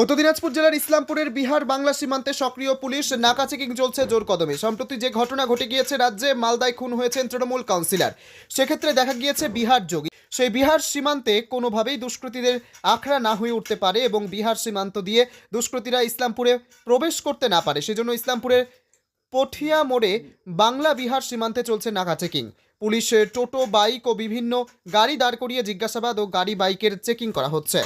উত্তর দিনাজপুর জেলার ইসলামপুরের বিহার বাংলা সীমান্তে সক্রিয় পুলিশ নাকা চেকিং চলছে জোর কদমে। সম্প্রতি যে ঘটনা ঘটে গিয়েছে রাজ্যে মালদায় খুন হয়েছেন তৃণমূল কাউন্সিলর। সেক্ষেত্রে দেখা গিয়েছে বিহার যোগী। সেই বিহার সীমান্তে কোনোভাবেই দুষ্কৃতীদের আখড়া না হয়ে উঠতে পারে এবং বিহার সীমান্ত দিয়ে দুষ্কৃতীরা ইসলামপুরে প্রবেশ করতে না পারে। সেজন্য ইসলামপুরের পঠিয়া মোড়ে বাংলা বিহার সীমান্তে চলছে নাকা চেকিং। পুলিশের টোটো, বাইক ও বিভিন্ন গাড়ি দাঁড় করিয়ে জিজ্ঞাসাবাদ ও গাড়ি বাইকের চেকিং করা হচ্ছে।